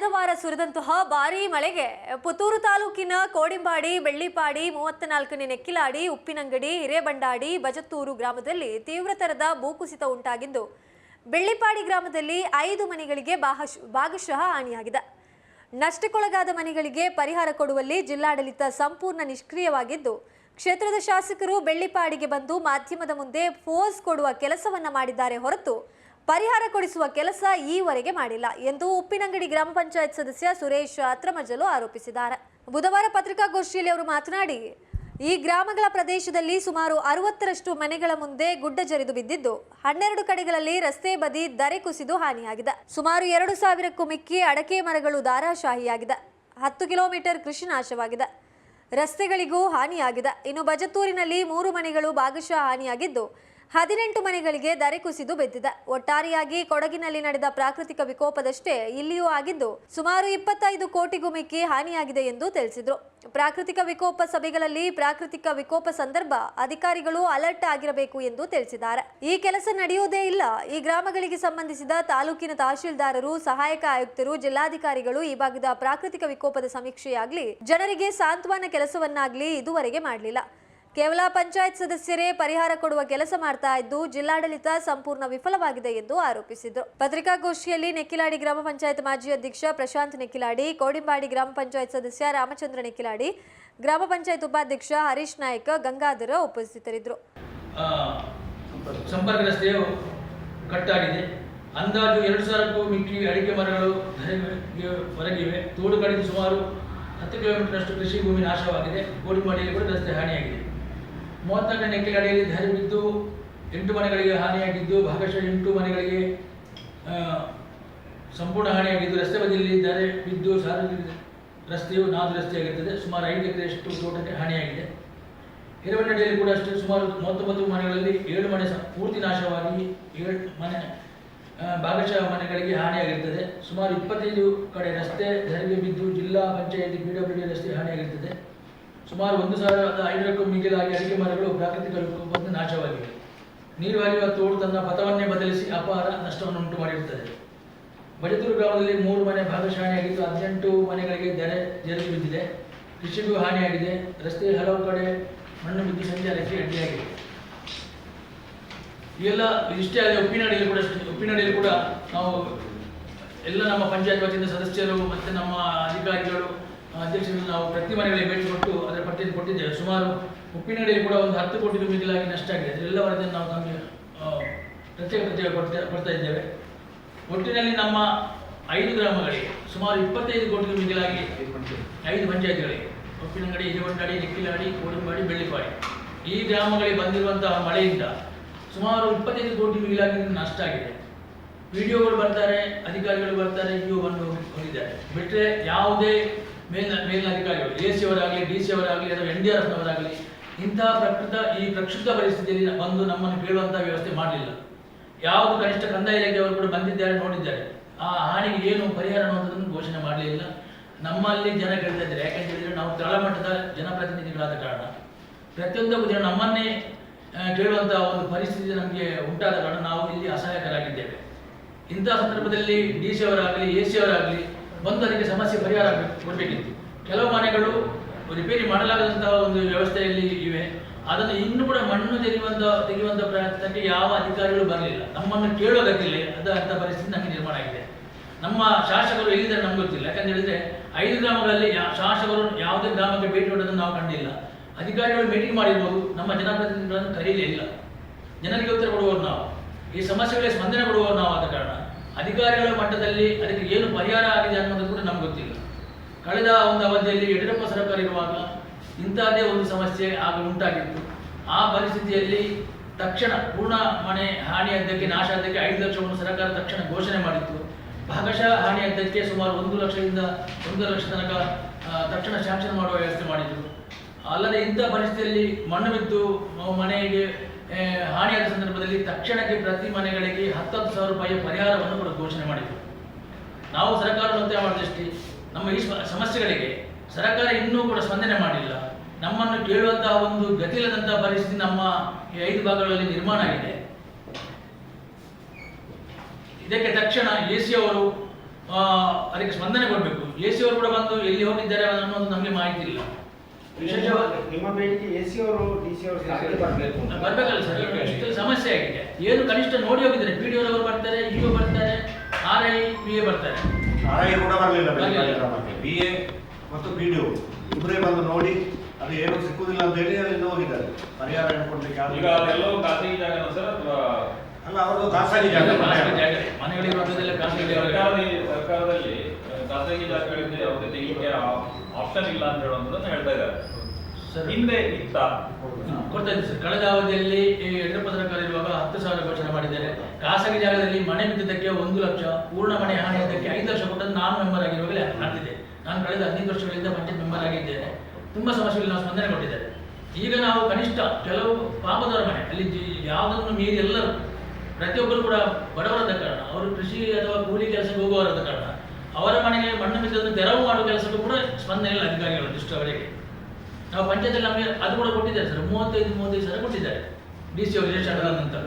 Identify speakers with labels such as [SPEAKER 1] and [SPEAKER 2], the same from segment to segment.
[SPEAKER 1] ಕಳೆದ ವಾರ ಸುರಿದಂತಹ ಭಾರೀ ಮಳೆಗೆ ಪುತ್ತೂರು ತಾಲೂಕಿನ ಕೋಡಿಂಬಾಡಿ, ಬೆಳ್ಳಿಪಾಡಿ ಮೂವತ್ನಾಲ್ಕನೇ ನೆಕ್ಕಿಲಾಡಿ, ಉಪ್ಪಿನಂಗಡಿ, ಹಿರೇಬಂಡಾಡಿ, ಬಜತ್ತೂರು ಗ್ರಾಮದಲ್ಲಿ ತೀವ್ರತರದ ಭೂಕುಸಿತ ಉಂಟಾಗಿದ್ದು, ಬೆಳ್ಳಿಪಾಡಿ ಗ್ರಾಮದಲ್ಲಿ ಐದು ಮನೆಗಳಿಗೆ ಭಾಗಶಃ ಹಾನಿಯಾಗಿದೆ. ನಷ್ಟಕ್ಕೊಳಗಾದ ಮನೆಗಳಿಗೆ ಪರಿಹಾರ ಕೊಡುವಲ್ಲಿ ಜಿಲ್ಲಾಡಳಿತ ಸಂಪೂರ್ಣ ನಿಷ್ಕ್ರಿಯವಾಗಿದ್ದು, ಕ್ಷೇತ್ರದ ಶಾಸಕರು ಬೆಳ್ಳಿಪಾಡಿಗೆ ಬಂದು ಮಾಧ್ಯಮದ ಮುಂದೆ ಫೋಸ್ ಕೊಡುವ ಕೆಲಸವನ್ನ ಮಾಡಿದ್ದಾರೆ ಹೊರತು ಪರಿಹಾರ ಕೊಡಿಸುವ ಕೆಲಸ ಈವರೆಗೆ ಮಾಡಿಲ್ಲ ಎಂದು ಉಪ್ಪಿನಂಗಡಿ ಗ್ರಾಮ ಪಂಚಾಯತ್ ಸದಸ್ಯ ಸುರೇಶ್ ಅತ್ರಮಜಲು ಆರೋಪಿಸಿದ್ದಾರೆ. ಬುಧವಾರ ಪತ್ರಿಕಾಗೋಷ್ಠಿಯಲ್ಲಿ ಅವರು ಮಾತನಾಡಿ, ಈ ಗ್ರಾಮಗಳ ಪ್ರದೇಶದಲ್ಲಿ ಸುಮಾರು ಅರವತ್ತರಷ್ಟು ಮನೆಗಳ ಮುಂದೆ ಗುಡ್ಡ ಜರಿದು ಬಿದ್ದಿದ್ದು, ಹನ್ನೆರಡು ಕಡೆಗಳಲ್ಲಿ ರಸ್ತೆ ಬದಿ ದರೆ ಕುಸಿದು ಹಾನಿಯಾಗಿದೆ. ಸುಮಾರು ಎರಡು ಸಾವಿರಕ್ಕೂ ಮಿಕ್ಕಿ ಅಡಕೆ ಮರಗಳು ಧಾರಾಶಾಹಿಯಾಗಿದೆ. ಹತ್ತು ಕಿಲೋಮೀಟರ್ ಕೃಷಿ ನಾಶವಾಗಿದೆ. ರಸ್ತೆಗಳಿಗೂ ಹಾನಿಯಾಗಿದೆ. ಇನ್ನು ಬಜತ್ತೂರಿನಲ್ಲಿ ಮೂರು ಮನೆಗಳು ಭಾಗಶಃ ಹಾನಿಯಾಗಿದ್ದು ಹದಿನೆಂಟು ಮನೆಗಳಿಗೆ ದರೆ ಕುಸಿದು ಬಿದ್ದಿದೆ. ಒಟ್ಟಾರೆಯಾಗಿ ಕೊಡಗಿನಲ್ಲಿ ನಡೆದ ಪ್ರಾಕೃತಿಕ ವಿಕೋಪದಷ್ಟೇ ಇಲ್ಲಿಯೂ ಆಗಿದ್ದು ಸುಮಾರು ಇಪ್ಪತ್ತೈದು ಕೋಟಿಗೂ ಮಿಕ್ಕಿ ಹಾನಿಯಾಗಿದೆ ಎಂದು ತಿಳಿಸಿದರು. ಪ್ರಾಕೃತಿಕ ವಿಕೋಪ ಸಭೆಗಳಲ್ಲಿ ಪ್ರಾಕೃತಿಕ ವಿಕೋಪ ಸಂದರ್ಭ ಅಧಿಕಾರಿಗಳು ಅಲರ್ಟ್ ಆಗಿರಬೇಕು ಎಂದು ತಿಳಿಸಿದ್ದಾರೆ. ಈ ಕೆಲಸ ನಡೆಯುವುದೇ ಇಲ್ಲ. ಈ ಗ್ರಾಮಗಳಿಗೆ ಸಂಬಂಧಿಸಿದ ತಾಲೂಕಿನ ತಹಶೀಲ್ದಾರರು, ಸಹಾಯಕ ಆಯುಕ್ತರು, ಜಿಲ್ಲಾಧಿಕಾರಿಗಳು ಈ ಭಾಗದ ಪ್ರಾಕೃತಿಕ ವಿಕೋಪದ ಸಮೀಕ್ಷೆಯಾಗಲಿ ಜನರಿಗೆ ಸಾಂತ್ವನ ಕೆಲಸವನ್ನಾಗಲಿ ಇದುವರೆಗೆ ಮಾಡಲಿಲ್ಲ. ಕೇವಲ ಪಂಚಾಯತ್ ಸದಸ್ಯರೇ ಪರಿಹಾರ ಕೊಡುವ ಕೆಲಸ ಮಾಡ್ತಾ ಇದ್ದು ಜಿಲ್ಲಾಡಳಿತ ಸಂಪೂರ್ಣ ವಿಫಲವಾಗಿದೆ ಎಂದು ಆರೋಪಿಸಿದರು. ಪತ್ರಿಕಾಗೋಷ್ಠಿಯಲ್ಲಿ ನೆಕ್ಕಿಲಾಡಿ ಗ್ರಾಮ ಪಂಚಾಯತ್ ಮಾಜಿ ಅಧ್ಯಕ್ಷ ಪ್ರಶಾಂತ್ ನೆಕ್ಕಿಲಾಡಿ, ಕೋಡಿಂಬಾಡಿ ಗ್ರಾಮ ಪಂಚಾಯತ್ ಸದಸ್ಯ ರಾಮಚಂದ್ರ ನೆಕ್ಕಿಲಾಡಿ, ಗ್ರಾಮ ಪಂಚಾಯತ್ ಉಪಾಧ್ಯಕ್ಷ ಹರೀಶ್ ನಾಯ್ಕ, ಗಂಗಾಧರ ಉಪಸ್ಥಿತರಿದ್ದರು.
[SPEAKER 2] ಸಂಪರ್ಕ ರಸ್ತೆಯು ಕಟ್ಟಾಗಿದೆ. ಅಂದಾಜು ಎರಡು ಸಾವಿರಕ್ಕೂ ಮಿಕ್ಕಿ ಅಡಿಕೆ ಮರಗಳು ಹೊರಗಿವೆ. ತೋಡು ಕಡಿದು ಸುಮಾರು ಹತ್ತು ಕಿಲೋಮೀಟರ್ನಷ್ಟು ಕೃಷಿ ಭೂಮಿ ನಾಶವಾಗಿದೆ. ಕೋಡಿಮಾಡಿಯಲ್ಲಿ ಕೂಡ ರಸ್ತೆ ಹಾನಿಯಾಗಿದೆ. ಮೂವತ್ನಾಲ್ಕನೇ ಅಡಿಯಲ್ಲಿ ಧರೆ ಬಿದ್ದು ಎಂಟು ಮನೆಗಳಿಗೆ ಹಾನಿಯಾಗಿದ್ದು, ಭಾಗಶಃ ಎಂಟು ಮನೆಗಳಿಗೆ ಸಂಪೂರ್ಣ ಹಾನಿಯಾಗಿದ್ದು, ರಸ್ತೆ ಬದಿಯಲ್ಲಿ ಧರೆ ಬಿದ್ದು ಸಾರ್ವಜನಿಕ ರಸ್ತೆಯು ನಾಲ್ಕು ರಸ್ತೆಯಾಗಿರ್ತದೆ. ಸುಮಾರು ಐದು ಎಕರೆಯಷ್ಟು ತೋಟಕ್ಕೆ ಹಾನಿಯಾಗಿದೆ. ಹಿರವನ್ನಡಿಯಲ್ಲಿ ಕೂಡ ಅಷ್ಟೇ, ಸುಮಾರು ಮೂವತ್ತೊಂಬತ್ತು ಮನೆಗಳಲ್ಲಿ ಏಳು ಮನೆ ಪೂರ್ತಿ ನಾಶವಾಗಿ ಏಳು ಮನೆ ಭಾಗಶಃ ಮನೆಗಳಿಗೆ ಹಾನಿಯಾಗಿರ್ತದೆ. ಸುಮಾರು ಇಪ್ಪತ್ತೈದು ಕಡೆ ರಸ್ತೆ ಧರೆಗೆ ಬಿದ್ದು ಜಿಲ್ಲಾ ಪಂಚಾಯತಿ, ಪಿ ಡಬ್ಲ್ಯೂ ಡಿ ರಸ್ತೆ ಹಾನಿಯಾಗಿರ್ತದೆ. ಸುಮಾರು ಒಂದು ಸಾವಿರದ ಐನೂರಕ್ಕೂ ಮಿಗಿಲಾಗಿ ಅಡಿಕೆ ಮರಗಳು ಪ್ರಾಕೃತಿಕ ವಿಕೋಪದಿಂದ ನಾಶವಾಗಿವೆ. ನೀರು ಹರಿಯುವ ತೋಡು ತನ್ನ ಪಥವನ್ನೇ ಬದಲಿಸಿ ಅಪಾರ ನಷ್ಟವನ್ನು ಉಂಟು ಮಾಡಿರುತ್ತದೆ. ಬಜತೂರು ಗ್ರಾಮದಲ್ಲಿ ಮೂರು ಮನೆ ಭಾಗಶಾಣಿಯಾಗಿದ್ದು ಹದಿನೆಂಟು ಮನೆಗಳಿಗೆ ಧರೆ ಜರಿದು ಬಿದ್ದಿದೆ. ಕೃಷಿಗೂ ಹಾನಿಯಾಗಿದೆ. ರಸ್ತೆ ಹಲವು ಕಡೆ ಮಣ್ಣು ಬಿದ್ದು ಸಂಚಾರಕ್ಕೆ ಅಡ್ಡಿಯಾಗಿದೆ. ಇವೆಲ್ಲ ಇಷ್ಟೇ ಅಲ್ಲದೆ ಉಪ್ಪಿನಡಿಯಲ್ಲಿ ಕೂಡ ಉಪ್ಪಿನಡಿಯಲ್ಲಿ ಕೂಡ ನಾವು ಎಲ್ಲ ನಮ್ಮ ಪಂಚಾಯತ್ ವತಿಯಿಂದ ಸದಸ್ಯರು ಮತ್ತು ನಮ್ಮ ಅಧಿಕಾರಿಗಳು ಅಧ್ಯಕ್ಷರು ನಾವು ಪ್ರತಿ ಮನೆಗಳಿಗೆ ಭೇಟಿ ಕೊಟ್ಟು ಅದರ ಪಟ್ಟಿಯನ್ನು ಕೊಟ್ಟಿದ್ದೇವೆ. ಸುಮಾರು ಉಪ್ಪಿನಡಿಯಲ್ಲಿ ಕೂಡ ಒಂದು ಹತ್ತು ಕೋಟಿ ಮಿಗಿಲಾಗಿ ನಷ್ಟ ಆಗಿದೆ. ಅದರೆಲ್ಲ ವರದಿಯನ್ನು ನಾವು ನಮಗೆ ಪ್ರತ್ಯೇಕ ಪ್ರತ್ಯೇಕ ಕೊಡ್ತಾ ಕೊಡ್ತಾ ಇದ್ದೇವೆ. ಒಟ್ಟಿನಲ್ಲಿ ನಮ್ಮ ಐದು ಗ್ರಾಮಗಳಿಗೆ ಸುಮಾರು ಇಪ್ಪತ್ತೈದು ಕೋಟಿ ಮಿಗಿಲಾಗಿ ಐದು ಪಂಚಾಯತ್ಗಳಿಗೆ ಉಪ್ಪಿನಂಗಡಿ ಹಿರಿವಂಡಾಡಿ ನಿಕ್ಕಿಲಾಡಿ ಕೋಡಂಬಾಡಿ ಬೆಳ್ಳಿಪಾಡಿ ಈ ಗ್ರಾಮಗಳಿಗೆ ಬಂದಿರುವಂತಹ ಮಳೆಯಿಂದ ಸುಮಾರು ಇಪ್ಪತ್ತೈದು ಕೋಟಿ ಮಿಗಿಲಾಗಿ ನಷ್ಟ ಆಗಿದೆ. ವಿಡಿಯೋಗಳು ಬರ್ತಾರೆ, ಅಧಿಕಾರಿಗಳು ಬರ್ತಾರೆ ಇವು ಬಂದು ಹೋಗಿದ್ದಾರೆ. ಬಿಟ್ಟರೆ ಯಾವುದೇ ಮೇಲಿನ ಅಧಿಕಾರಿಗಳು, ಎ ಸಿ ಅವರಾಗಲಿ, ಡಿ ಸಿ ಅವರಾಗಲಿ, ಅಥವಾ ಎನ್ ಡಿ ಆರ್ ಎಫ್ನವರಾಗಲಿ, ಇಂತಹ ಪ್ರಕೃತ, ಈ ಪ್ರಕ್ಷುಬ್ಧ ಪರಿಸ್ಥಿತಿಯಲ್ಲಿ ಬಂದು ನಮ್ಮನ್ನು ಕೇಳುವಂಥ ವ್ಯವಸ್ಥೆ ಮಾಡಲಿಲ್ಲ. ಯಾವುದು ಕನಿಷ್ಠ ಕಂದಾಯ ಇಲಾಖೆಯವರು ಕೂಡ ಬಂದಿದ್ದಾರೆ, ನೋಡಿದ್ದಾರೆ. ಆ ಹಾನಿಗೆ ಏನು ಪರಿಹಾರ ಅನ್ನುವಂಥದ್ದನ್ನು ಘೋಷಣೆ ಮಾಡಲಿಲ್ಲ. ನಮ್ಮಲ್ಲಿ ಜನ ಕೇಳ್ತಾ ಇದ್ದಾರೆ ಯಾಕಂತ ಹೇಳಿದ್ರೆ ನಾವು ತಳಮಟ್ಟದ ಜನಪ್ರತಿನಿಧಿಗಳಾದ ಕಾರಣ. ಪ್ರತಿಯೊಂದಕ್ಕೂ ಜನ ನಮ್ಮನ್ನೇ ಕೇಳುವಂಥ ಒಂದು ಪರಿಸ್ಥಿತಿ ನಮಗೆ ಉಂಟಾದ ಕಾರಣ ನಾವು ಇಲ್ಲಿ ಅಸಹಾಯಕರಾಗಿದ್ದೇವೆ. ಇಂತಹ ಸಂದರ್ಭದಲ್ಲಿ ಡಿ ಸಿ ಅವರಾಗಲಿ, ಎ ಸಿ ಅವರಾಗಲಿ ಬಂದು ಅದಕ್ಕೆ ಸಮಸ್ಯೆ ಪರಿಹಾರ ಕೊಡಬೇಕಿತ್ತು. ಕೆಲವು ಮನೆಗಳು ರಿಪೇರಿ ಮಾಡಲಾಗದಂತಹ ಒಂದು ವ್ಯವಸ್ಥೆಯಲ್ಲಿ ಇವೆ. ಅದನ್ನು ಇನ್ನೂ ಕೂಡ ಮಣ್ಣು ತೆಗೆಯುವಂತ ತೆಗೆಯುವಂತ ಪ್ರಯತ್ನಕ್ಕೆ ಯಾವ ಅಧಿಕಾರಿಗಳು ಬರಲಿಲ್ಲ. ನಮ್ಮನ್ನು ಕೇಳೋದಕ್ಕಿಲ್ಲ ಅದ ಅಂತ ಪರಿಸ್ಥಿತಿ ನಮಗೆ ನಿರ್ಮಾಣ ಆಗಿದೆ. ನಮ್ಮ ಶಾಸಕರು ಎಲ್ಲಿದ್ದಾರೆ ನಮ್ಗೆ ಗೊತ್ತಿಲ್ಲ. ಯಾಕಂತ ಹೇಳಿದ್ರೆ ಐದು ಗ್ರಾಮಗಳಲ್ಲಿ ಶಾಸಕರು ಯಾವುದೇ ಗ್ರಾಮಕ್ಕೆ ಭೇಟಿ ಕೊಡೋದನ್ನು ನಾವು ಕಂಡಿಲ್ಲ. ಅಧಿಕಾರಿಗಳು ಮೀಟಿಂಗ್ ಮಾಡಿರ್ಬೋದು. ನಮ್ಮ ಜನಪ್ರತಿನಿಧಿಗಳನ್ನು ಕರೀಲೇ ಇಲ್ಲ. ಜನರಿಗೆ ಉತ್ತರ ಕೊಡುವವರು ನಾವು. ಈ ಸಮಸ್ಯೆಗಳಿಗೆ ಸ್ಪಂದನೆ ಕೊಡುವವರು ನಾವು ಆದ ಕಾರಣ. ಅಧಿಕಾರಿಗಳ ಮಟ್ಟದಲ್ಲಿ ಅದಕ್ಕೆ ಏನು ಪರಿಹಾರ ಆಗಿದೆ ಅನ್ನೋದು ಕೂಡ ನಮ್ಗೆ ಗೊತ್ತಿಲ್ಲ. ಕಳೆದ ಒಂದು ಅವಧಿಯಲ್ಲಿ ಯಡಿಯೂರಪ್ಪ ಸರ್ಕಾರ ಇರುವಾಗ ಇಂತಹದೇ ಒಂದು ಸಮಸ್ಯೆ ಆಗ ಉಂಟಾಗಿತ್ತು. ಆ ಪರಿಸ್ಥಿತಿಯಲ್ಲಿ ತಕ್ಷಣ ಪೂರ್ಣ ಮನೆ ಹಾನಿಯಾದ್ದಕ್ಕೆ ನಾಶ ಅದಕ್ಕೆ ಐದು ಲಕ್ಷವನ್ನು ಸರ್ಕಾರ ತಕ್ಷಣ ಘೋಷಣೆ ಮಾಡಿತ್ತು. ಭಾಗಶಃ ಹಾನಿಯಾದ್ದಕ್ಕೆ ಸುಮಾರು ಒಂದು ಲಕ್ಷದಿಂದ ಒಂದು ಲಕ್ಷ ತನಕ ತಕ್ಷಣ ಶಾಂಕ್ಷನ್ ಮಾಡುವ ವ್ಯವಸ್ಥೆ ಮಾಡಿದ್ರು. ಅಲ್ಲದೆ ಇಂಥ ಪರಿಸ್ಥಿತಿಯಲ್ಲಿ ಮಣ್ಣು ಬಿದ್ದು ಮನೆಗೆ ಹಾನಿಯಾದ ಸಂದರ್ಭದಲ್ಲಿ ತಕ್ಷಣಕ್ಕೆ ಪ್ರತಿ ಮನೆಗಳಿಗೆ ಹತ್ತತ್ತು ಸಾವಿರ ರೂಪಾಯಿಯ ಪರಿಹಾರವನ್ನು ಕೂಡ ಘೋಷಣೆ ಮಾಡಿದ್ರು. ನಾವು ಸರ್ಕಾರವನ್ನು ಒತ್ತಾಯ ಮಾಡಿದಷ್ಟೇ ನಮ್ಮ ಈ ಸಮಸ್ಯೆಗಳಿಗೆ ಸರ್ಕಾರ ಇನ್ನೂ ಕೂಡ ಸ್ಪಂದನೆ ಮಾಡಿಲ್ಲ. ನಮ್ಮನ್ನು ಕೇಳುವಂತಹ ಒಂದು ಗತಿಲ್ಲದಂತಹ ಪರಿಸ್ಥಿತಿ ನಮ್ಮ ಈ ಐದು ಭಾಗಗಳಲ್ಲಿ ನಿರ್ಮಾಣ ಆಗಿದೆ. ಇದಕ್ಕೆ ತಕ್ಷಣ ಎ ಸಿ ಅವರು ಅದಕ್ಕೆ ಸ್ಪಂದನೆ ಕೊಡಬೇಕು. ಎ ಸಿ ಅವರು ಕೂಡ ಬಂದು ಎಲ್ಲಿ ಹೋಗಿದ್ದಾರೆ ಅನ್ನೋದು ನಮಗೆ ಮಾಹಿತಿ ಇಲ್ಲ.
[SPEAKER 3] ನಿಮ್ಮ ಬೇಡಿಕೆ ಎ ಸಿ ಅವರು ಡಿ ಸಿ ಅವರು ಬರಬೇಕು
[SPEAKER 2] ಬರಬೇಕಲ್ಲ ಸರ್ ಇಷ್ಟು ಸಮಸ್ಯೆ ಆಗಿದೆ. ಏನು ಕನಿಷ್ಠ ನೋಡಿ ಹೋಗಿದ್ರೆ ಪಿ ಡಿ ಅವರು ಬರ್ತಾರೆ ಇ ಬರ್ತಾರೆ ಆರ್ ಐ ಪಿ ಎ ಬರ್ತಾರೆ.
[SPEAKER 4] ಆರ್ಐ ಕೂಡ ಬರಲಿಲ್ಲ. ಬಿ ಎ ಮತ್ತು ಪಿ ಡಿ ಇಬ್ಬರೇ ಬಂದು ನೋಡಿ ಅದು ಏನು ಸಿಕ್ಕುದಿಲ್ಲ ಅಂತ ಹೇಳಿ ಅಲ್ಲಿಂದ ಹೋಗಿದ್ದಾರೆ. ಪರಿಹಾರ ಕೊಡ್ಲಿಕ್ಕೆ
[SPEAKER 5] ಈಗ ಅದೆಲ್ಲವೂ ಖಾಸಗಿ ಜಾಗನ ಸರ್ ಅಥವಾ
[SPEAKER 4] ಅಲ್ಲ ಅವರು ಖಾಸಗಿ ಜಾಗ.
[SPEAKER 2] ಜಾಗ. ಮನೆಗಳಿಗೆ ಬರೋದೆಲ್ಲ ಖಾಸಗಿ ಜಾಗ
[SPEAKER 5] ಸರ್ಕಾರದ ಸರ್ಕಾರದಲ್ಲಿ ಆ, ಖಾಸಗಿ ಜಾಗಗಳಿಂದ ಯಾವುದೇ ತೆಗಿಲಿಕ್ಕೆ ಆಪ್ಷನ್ ಇಲ್ಲ ಅಂತ ಹೇಳುವಂಥದ್ದನ್ನು ಹೇಳ್ತಾ ಇದ್ದಾರೆ.
[SPEAKER 2] ಸರ್.
[SPEAKER 5] ಹಿಂದೆ ಇತ್ತ.
[SPEAKER 2] ಕೊಡ್ತಾ ಇದ್ದೀನಿ ಸರ್. ಕಳೆದ ಅವಧಿಯಲ್ಲಿ ಈ ಯಡಿಯೂರಪ್ಪ ಸರ್ಕಾರ ಇರುವಾಗ ಹತ್ತು ಸಾವಿರ ಘೋಷಣೆ ಮಾಡಿದ್ದಾರೆ. ಖಾಸಗಿ ಜಾಗದಲ್ಲಿ ಮನೆ ಬಿದ್ದಿದ್ದಕ್ಕೆ ಒಂದು ಲಕ್ಷ ಪೂರ್ಣ ಮನೆ ಹಾನಿಯಾದ್ದಕ್ಕೆ ಐದು ಲಕ್ಷ ಕೊಟ್ಟದ್ದು ನಾನು ಮೆಂಬರ್ ಆಗಿರುವಾಗಲೇ ಆಗ್ತಿದೆ. ನಾನು ಕಳೆದ ಹದಿನೈದು ವರ್ಷಗಳಿಂದ ಪಂಚಾಯತ್ ಮೆಂಬರ್ ಆಗಿದ್ದೇನೆ. ತುಂಬಾ ಸಮಸ್ಯೆಗಳು ನಾವು ಸ್ಪಂದನೆ ಕೊಟ್ಟಿದ್ದಾರೆ. ಈಗ ನಾವು ಕನಿಷ್ಠ ಕೆಲವು ಪಾಪದವರ ಮನೆ ಅಲ್ಲಿ ಯಾವುದನ್ನು ಮೀರಿ ಎಲ್ಲರೂ ಪ್ರತಿಯೊಬ್ಬರು ಕೂಡ ಬಡವರಾದ ಕಾರಣ ಅವರು ಕೃಷಿ ಅಥವಾ ಕೂಲಿ ಕೆಲಸಕ್ಕೆ ಹೋಗುವವರಾದ ಕಾರಣ ಅವರ ಮನೆಗೆ ಮಣ್ಣು ಬಿದ್ದನ್ನು ತೆರವು ಮಾಡುವ ಕೆಲಸಕ್ಕೂ ಕೂಡ ಸ್ಪಂದನೆ ಇಲ್ಲ ಅಧಿಕಾರಿಗಳು ದೃಷ್ಟಿಯವರೆಗೆ ನಾವು ಪಂಚಾಯತ್ ನಮಗೆ ಅದು ಕೂಡ ಕೊಟ್ಟಿದ್ದಾರೆ ಸರ್ ಮೂವತ್ತೈದು ಮೂವತ್ತೈದು ಸಾವಿರ ಕೊಟ್ಟಿದ್ದಾರೆ. ಡಿ ಸಿ ಅವರು ನಂತರ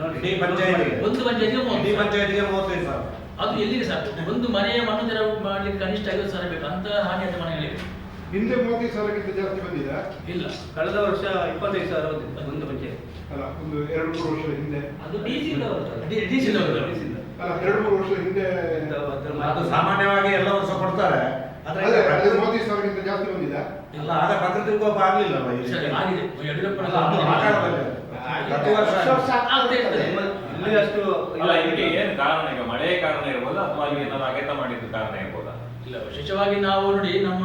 [SPEAKER 2] ಒಂದು ಪಂಚಾಯತ್ಗೆ
[SPEAKER 4] ಮೂವತ್ತೈದು ಸಾವಿರ
[SPEAKER 2] ಅದು ಎಲ್ಲಿಗೆ ಸರ್? ಒಂದು ಮನೆಯ ಮಣ್ಣು ತೆರವು ಮಾಡ್ಲಿಕ್ಕೆ ಕನಿಷ್ಠ ಐವತ್ತು ಸಾವಿರ ಬೇಕು ಅಂತ ಹಾನಿಯಾದ ಮನೆಗಳಿಗೆ
[SPEAKER 6] ಹಿಂದೆ ಮೂವತ್ತೈದು ಸಾವಿರಕ್ಕಿಂತ ಜಾಸ್ತಿ ಬಂದಿದೆ
[SPEAKER 2] ಇಲ್ಲ.
[SPEAKER 7] ಕಳೆದ ವರ್ಷ ಇಪ್ಪತ್ತೈದು ಸಾವಿರ ಬಂದಿದೆ ಒಂದು ಪಂಚಾಯತ್.
[SPEAKER 6] ಅಲ್ಲ ಒಂದು ಎರಡು ಮೂರು ವರ್ಷದ ಹಿಂದೆ.
[SPEAKER 7] ಅದು ಡಿ ಸಿ
[SPEAKER 2] ಡಿ ಸಿ
[SPEAKER 6] ಎರಡು ಮೂರು ವರ್ಷ ಹಿಂದೆ
[SPEAKER 4] ಅದು ಸಾಮಾನ್ಯವಾಗಿ ಎಲ್ಲ ವರ್ಷ ಕೊಡ್ತಾರೆ.
[SPEAKER 6] ಅದೇ ಸಾವಿರಕ್ಕಿಂತ ಜಾಸ್ತಿ ಬಂದಿದೆ?
[SPEAKER 4] ಇಲ್ಲ ಆಗ ಪ್ರಕೃತಿ ವಿಕೋಪ ಇಲ್ಲಿ.
[SPEAKER 2] ಸರಿ ಆಗಿದೆ. ಯಡಿಯೂರಪ್ಪ
[SPEAKER 4] ಅಲ್ಲ, ಪ್ರತಿ ವರ್ಷ.
[SPEAKER 7] ಇಲ್ಲಿ ಅಷ್ಟು
[SPEAKER 5] ಅಲ್ಲ ಇದಕ್ಕೆ ಏನು ಕಾರಣ? ಈಗ ಮಳೆ ಕಾರಣ ಇರ್ಬೋದಾ? ಅಥವಾ ಇಲ್ಲಿ ಏನಾದ್ರು ಅಗೆತ ಮಾಡಿದ್ದು ಕಾರಣ ಇರ್ಬೋದ?
[SPEAKER 2] ಇಲ್ಲ ವಿಶೇಷವಾಗಿ ನಾವು ನೋಡಿ ನಮ್ಮ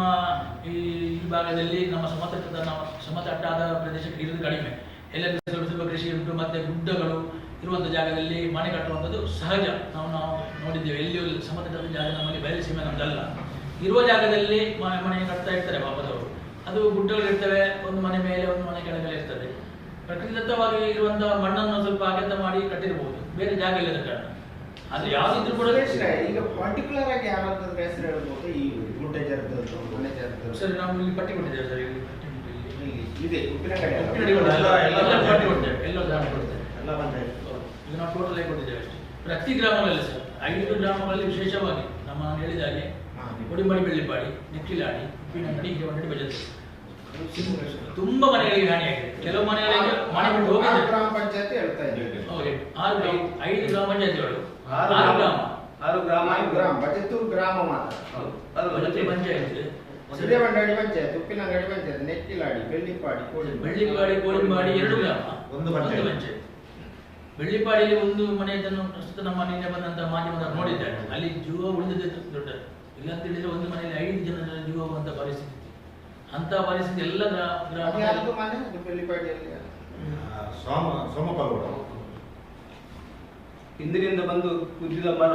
[SPEAKER 2] ಈ ಈ ಭಾಗದಲ್ಲಿ ನಮ್ಮ ಸಮತಟ್ಟದ ನಮ್ಮ ಸಮತಟ್ಟಾದ ಪ್ರದೇಶಕ್ಕೆ ಇರೋದು ಕಡಿಮೆ. ಎಲ್ಲೆಲ್ಲ ಸ್ವಲ್ಪ ಸ್ವಲ್ಪ ಕೃಷಿ ಉಂಟು ಮತ್ತೆ ಗುಡ್ಡಗಳು ಇರುವಂಥ ಜಾಗದಲ್ಲಿ ಮನೆ ಕಟ್ಟುವಂಥದ್ದು ಸಹಜ. ನಾವು ನಾವು ನೋಡಿದ್ದೇವೆ. ಎಲ್ಲಿಯೂ ಸಮತಟ್ಟಾದ ಜಾಗ ನಮ್ಮಲ್ಲಿ ಬಯಲು ಸೀಮೆ ನಮ್ದಲ್ಲ. ಇರುವ ಜಾಗದಲ್ಲಿ ಮನೆ ಮನೆ ಕಟ್ತಾ ಇರ್ತಾರೆ ಪಾಪದವರು ಅದು ಗುಡ್ಡಗಳು ಇರ್ತವೆ ಒಂದು ಮನೆ ಮೇಲೆ ಒಂದು ಮನೆ ಕೆಳಗಡೆ ಇರ್ತದೆ. ಪ್ರಕೃತಿದತ್ತವಾಗಿ ಇರುವಂತಹ ಮಣ್ಣನ್ನು ಸ್ವಲ್ಪ ಅಗತ್ಯ ಮಾಡಿ ಕಟ್ಟಿರಬಹುದು ಬೇರೆ ಜಾಗ ಇಲ್ಲದ ಕಾರಣ. ಆದ್ರೆ ಯಾವ್ದಿದ್ರು ಕೂಡ
[SPEAKER 3] ಈಗ ಪರ್ಟಿಕ್ಯುಲರ್ ಆಗಿ ಯಾರಾದ್ರೂ ಹೆಸರು ಹೇಳ್ಬೋದು. ಈ ಗುಡ್ಡ ಜರ್ದದ್ದು ಮನೆ ಜರ್ದದ್ದು
[SPEAKER 2] ಸರ್ ನಾವು ಇಲ್ಲಿ ಪಟ್ಟಿ ಕೊಟ್ಟಿದ್ದೇವೆ ಸರ್. ಇಲ್ಲಿ
[SPEAKER 3] ಇದೆ ಉಪ್ಪಿನ ಕಡೆ
[SPEAKER 2] ಪಟ್ಟಿ ಕೊಟ್ಟಿದ್ದೇವೆ.
[SPEAKER 4] ಎಲ್ಲ-
[SPEAKER 2] ಎಲ್ಲ
[SPEAKER 4] ಎಲ್ಲ
[SPEAKER 2] ಪಟ್ಟಿ ಕೊಟ್ಟಿದ್ದೇವೆ ಎಲ್ಲ ಗ್ರಾಮ ಕೊಟ್ಟಿದ್ದೇವೆ
[SPEAKER 4] ಪಂಚಾಯತ್
[SPEAKER 2] ಈಗ ನಾವು ಟೋಟಲ್ ಆಗಿ ಕೊಟ್ಟಿದ್ದೇವೆ ಅಷ್ಟೇ. ಪ್ರತಿ ಗ್ರಾಮಗಳಲ್ಲಿ ಸರ್ ಐದು ಗ್ರಾಮಗಳಲ್ಲಿ ವಿಶೇಷವಾಗಿ ನಮ್ಮ ನಾನು ಹೇಳಿದ ಹಾಗೆ
[SPEAKER 3] ಹಾ.
[SPEAKER 2] ಕೊಡಿಮಡಿ ಬೆಳ್ಳಿಪಾಡಿ ನೆಕ್ಕಿಲಾಡಿ ಉಪ್ಪಿನಂಗಡಿ ಹಿರೇಮಂಡಿ ಬಜೆಟ್ ತುಂಬಾ ಮನೆಗಳಿಗೆ ಹಾನಿಯಾಗಿದೆ. ಕೆಲವು ಮನೆಗಳಿಗೆ ಮನೆ ಬಿಟ್ಟು ಹೋಗಿದೆ.
[SPEAKER 3] ಗ್ರಾಮ ಪಂಚಾಯತಿ ಹೇಳ್ತಾ ಇದ್ದೀವಿ
[SPEAKER 2] ಹೌದು. ಆರು ಗ್ರಾಮ ಐದು ಗ್ರಾಮ ಪಂಚಾಯತಿಗಳು
[SPEAKER 7] ಆರು ಗ್ರಾಮ. ಆರು ಗ್ರಾಮ
[SPEAKER 3] ಐದು ಗ್ರಾಮ. ಬಜೆತ್ತೂರು ಗ್ರಾಮ ಮಾತ್ರ.
[SPEAKER 7] ಅದು
[SPEAKER 2] ಬಜೆಟ್
[SPEAKER 7] ಪಂಚಾಯತ್.
[SPEAKER 3] ಸಿರಿವಂಡಾಡಿ ಪಂಚಾಯತ್ ಉಪ್ಪಿನಂಗಡಿ ಪಂಚಾಯತ್ ನೆಟ್ಟಿಲಾಡಿ ಬೆಳ್ಳಿಪಾಡಿ ಕೋಡಿ
[SPEAKER 2] ಬೆಳ್ಳಿಪಾಡಿ ಕೋಳಿಮಾಡಿ ಎರಡು ಗ್ರಾಮ.
[SPEAKER 4] ಒಂದು ಪಂಚಾಯತ್.
[SPEAKER 2] ಬೆಳ್ಳಿಪಾಡಿಯಲ್ಲಿ ಒಂದು ಮನೆಯನ್ನು ಪ್ರಸ್ತುತ ನಮ್ಮ ನಿನ್ನೆ ಬಂದಂತ ಮಾಧ್ಯಮದವರು ನೋಡಿದ್ದಾರೆ. ಅಲ್ಲಿ ಜೀವ ಉಳಿದಿದೆ ದೊಡ್ಡ ಇಲ್ಲ ಅಂತ ಹೇಳಿದ್ರೆ ಒಂದು ಮನೆಯಲ್ಲಿ ಐದು ಜನರ ಜೀವ ಅಂತ ಪರಿಸ್ಥಿತಿ ಅಂತ ಪರಿಸ್ಥಿತಿ ಎಲ್ಲ
[SPEAKER 7] ಹಿಂದಿನಿಂದ ಬಂದು ಕುದ್ದಿದ ಮರ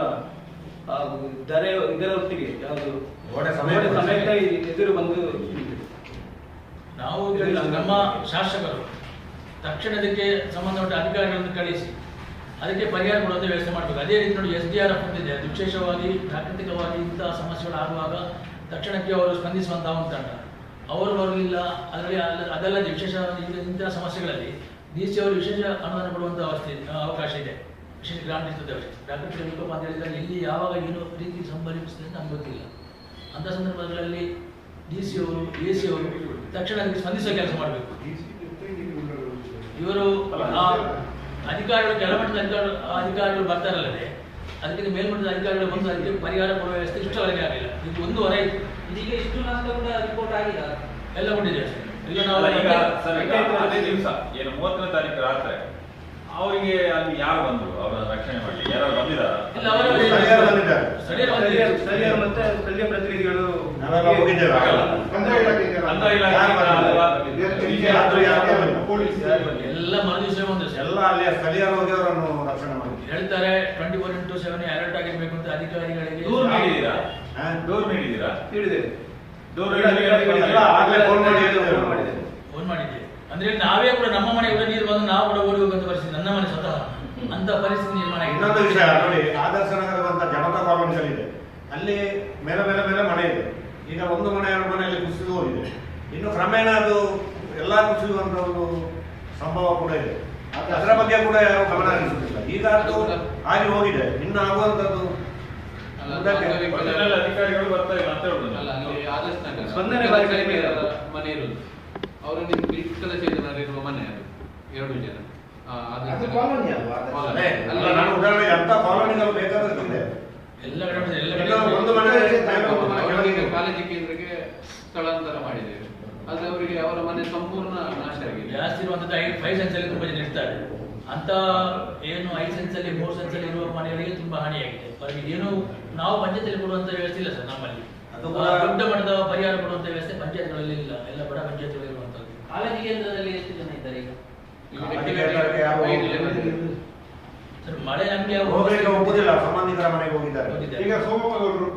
[SPEAKER 7] ಹಾಗೂ ದರೆ ಇದರ ಒಟ್ಟಿಗೆ ಯಾವುದು? ಎದುರು ಬಂದು
[SPEAKER 2] ನಾವು ನಮ್ಮ ಶಾಸಕರು ತಕ್ಷಣ ಇದಕ್ಕೆ ಸಂಬಂಧಪಟ್ಟ ಅಧಿಕಾರಿಗಳನ್ನು ಕಳಿಸಿ, ಅದಕ್ಕೆ ಪರಿಹಾರ ಕೊಡುವಂತೆ ವ್ಯವಸ್ಥೆ ಮಾಡಬೇಕು. ಅದೇ ರೀತಿ ನೋಡಿ, ಎಸ್ ಡಿ ಆರ್ ಎಫ್ ಬಂದಿದೆ ಅದು ವಿಶೇಷವಾಗಿ, ಪ್ರಾಕೃತಿಕವಾಗಿ ಇಂಥ ಸಮಸ್ಯೆಗಳು ಆಗುವಾಗ ತಕ್ಷಣಕ್ಕೆ ಅವರು ಸ್ಪಂದಿಸುವಂತಹ ಒಂದು ತಂಡ ಅವರು ಬರಲಿಲ್ಲ, ಅದರಲ್ಲಿ ಅದಲ್ಲದೆ ವಿಶೇಷ ಇಂಥ ಸಮಸ್ಯೆಗಳಲ್ಲಿ ಡಿ ಸಿ ಅವರು ವಿಶೇಷ ಅನುದಾನ ಕೊಡುವಂಥ ಅವಸ್ಥೆ, ಅವಕಾಶ ಇದೆ. ವಿಶೇಷ ಇರ್ತದೆ ಅವಶ್ಯ ಪ್ರಾಕೃತಿಕ ವಿಕೋಪ ಅಂತ ಹೇಳಿದರೆ ಇಲ್ಲಿ ಯಾವಾಗ ಏನು ರೀತಿ ಸಂಭವಿಸುತ್ತದೆ ನಮ್ಗೆ ಗೊತ್ತಿಲ್ಲ. ಅಂಥ ಸಂದರ್ಭಗಳಲ್ಲಿ ಡಿ ಸಿ ಅವರು, ಎ ಸಿ ಅವರು ತಕ್ಷಣ ಸ್ಪಂದಿಸೋ ಕೆಲಸ ಮಾಡಬೇಕು. ಇವರು ಅಧಿಕಾರಿಗಳು ಕೆಳಮಟ್ಟದ ಅಧಿಕಾರಿಗಳು ಅಧಿಕಾರಿಗಳು ಬರ್ತಾರಲ್ಲದೆ ಅದಕ್ಕೆ ಮೇಲ್ಮಟ್ಟದ ಅಧಿಕಾರಿಗಳು ಬಂದು ಅದಕ್ಕೆ ಪರಿಹಾರ ಕೊಡುವ ವ್ಯವಸ್ಥೆ ಇಷ್ಟವರೆಗೆ ಆಗಲಿಲ್ಲ. ಇದು ಒಂದು ವರ ಇತ್ತು
[SPEAKER 7] ಇದೀಗ ಇಷ್ಟು ನಷ್ಟ ಕೂಡ ರಿಪೋರ್ಟ್ ಆಗಿಲ್ಲ.
[SPEAKER 2] ಎಲ್ಲ ಕೊಟ್ಟಿದ್ದೇವೆ ಅಷ್ಟೇ. ಈಗ ನಾವು
[SPEAKER 5] ಈಗ ಅದೇ ದಿವಸ ಏನು ಮೂವತ್ತನೇ ತಾರೀಕು ರಾತ್ರಿ ಅವರಿಗೆ ಅಲ್ಲಿ ಯಾರು ಬಂದ್ರು? ಅವರ ರಕ್ಷಣೆ ಮಾಡಿ ಯಾರು ಬಂದಿದ್ದಾರಾ?
[SPEAKER 7] ಸ್ಥಳೀಯ
[SPEAKER 2] ಬಂದಿದ್ದಾರೆ.
[SPEAKER 7] ಮತ್ತೆ ಸ್ಥಳೀಯ ಪ್ರತಿನಿಧಿಗಳು.
[SPEAKER 6] ಕಂದಾಯ ಇಲಾಖೆ
[SPEAKER 4] ಯಾರು
[SPEAKER 2] ಎಲ್ಲ ಬಂದ್ರು ಸರ್
[SPEAKER 4] ಎಲ್ಲ ಅಲ್ಲಿ ಸ್ಥಳೀಯರು ಹೋಗಿ ಅವರನ್ನು ರಕ್ಷಣೆ
[SPEAKER 2] ಹೇಳ್ತಾರೆ twenty four into seven alert ಆಗಿರ್ಬೇಕು ಅಂತ ಅಧಿಕಾರಿಗಳಿಗೆ.
[SPEAKER 5] ದೂರು ನೀಡಿದ್ದೀರಾ? ದೂರು ನೀಡಿದ್ದೀರಾ? ದೂರು
[SPEAKER 4] ಆಗ್ಲೇ ಫೋನ್ ಮಾಡಿ
[SPEAKER 7] ಫೋನ್.
[SPEAKER 2] ಮಾಡಿದ್ದೆ. ಅಂದ್ರೆ ನಾವೇ ಕೂಡ ನಮ್ಮ ಮನೆ ಕೂಡ ನೀರು ಬಂದು ನಾವು ಕೂಡ ಓಡಿ ಹೋಗುವಂತ ಪರಿಸ್ಥಿತಿ ನನ್ನ ಮನೆ ಸ್ವತಃ. ಅಂತ ಪರಿಸ್ಥಿತಿ ನಿರ್ಮಾಣ
[SPEAKER 4] ಇನ್ನೊಂದು ವಿಷಯ ನೋಡಿ ಆದರ್ಶ ನಗರದಂತ ಜನತಾ ಕಾಲೋನಿ ಇದೆ. ಅಲ್ಲಿ ಮೇಲೆ ಮೇಲೆ ಮೇಲೆ ಮನೆ ಇದೆ. ಈಗ ಒಂದು ಮನೆ ಎರಡು ಮನೆಯಲ್ಲಿ ಕುಸಿದು ಹೋಗಿದೆ. ಇನ್ನು ಕ್ರಮೇಣ ಅದು ಎಲ್ಲ ಕುಸಿಯುವಂತ ಒಂದು ಸಂಭವ ಕೂಡ ಇದೆ. ಅದರ ಬಗ್ಗೆ ಕೂಡ ಯಾರು ಗಮನ ಹರಿಸುತ್ತಿಲ್ಲ ಈಗ ಅದು ಆಗಿ ಹೋಗಿದೆ. ಇನ್ನು ಆಗುವಂತದ್ದು ಮುಂದಕ್ಕೆ
[SPEAKER 5] ಒಟ್ಟಿನಲ್ಲಿ ಅಧಿಕಾರಿಗಳು
[SPEAKER 7] ಸ್ಪಂದನೆ ಬಾರಿ ಕಡಿಮೆ ಅವರು
[SPEAKER 8] ನಿಮ್ಮ ಇರುದು ಅವರನ್ನು ವಿಕಲಚೇತನರಿರುವ ಮನೆ ಅದು. ಎರಡು ಜನ.
[SPEAKER 4] ನಾನು ಉದಾಹರಣೆಗೆ ಅಂತ ಕಾಲೋನಿಗಳು ಬೇಕಾದ್ರೆ
[SPEAKER 2] ಎಲ್ಲ
[SPEAKER 4] ಮನೆ
[SPEAKER 8] ಒಂದು ಮನೆ ಕಾಲೇಜು ಕೇಂದ್ರಕ್ಕೆ ಸ್ಥಳಾಂತರ ಮಾಡಿದ್ದೇವೆ ಅದು ಅವರಿಗೆ ಅವರ ಮನೆ ಸಂಪೂರ್ಣ ನಾಶ ಆಗಿದೆ.
[SPEAKER 2] ಜಾಸ್ತಿ ಇರುವಂತದ್ದು ಐದು ಫೈವ್ ಸೆನ್ಸ್ ಅಲ್ಲಿ ತುಂಬಾ ಜನ ಇರ್ತಾರೆ. ಅಂತ ಏನು ಐದು ಸೆನ್ಸ್ ಅಲ್ಲಿ ಮೂರು ಸೆನ್ಸ್ ಅಲ್ಲಿ ಇರುವ ಮನೆಗಳಿಗೆ ತುಂಬಾ ಹಾನಿಯಾಗಿದೆ. ಅವರಿಗೆ ಏನು ನಾವು ಪಂಚಾಯತಿಯಲ್ಲಿ ಕೊಡುವಂತ ವ್ಯವಸ್ಥೆ ಇಲ್ಲ ಸರ್ ನಮ್ಮಲ್ಲಿ. ದೊಡ್ಡ ಮಟ್ಟದ ಪರಿಹಾರ ಕೊಡುವಂತ ವ್ಯವಸ್ಥೆ ಪಂಚಾಯತ್ಗಳಲ್ಲಿ ಇಲ್ಲ. ಎಲ್ಲ ಬಡ ಪಂಚಾಯತ್ಗಳಲ್ಲಿ ಇರುವಂತದ್ದು.
[SPEAKER 9] ಕಾಲೇಜು ಕೇಂದ್ರದಲ್ಲಿ ಎಷ್ಟು ಜನ ಇದ್ದಾರೆ ಈಗ.
[SPEAKER 2] ಸರ್ ಮಳೆ ನಮ್ಗೆ
[SPEAKER 4] ಹೋಗಲಿಕ್ಕೆ ಒಪ್ಪುದಿಲ್ಲ ಸಂಬಂಧಿಕರ ಮನೆಗೆ
[SPEAKER 2] ಹೋಗಿದ್ದಾರೆ.
[SPEAKER 6] ಈಗ ಸೋಮಪ್ಪಗೌಡರು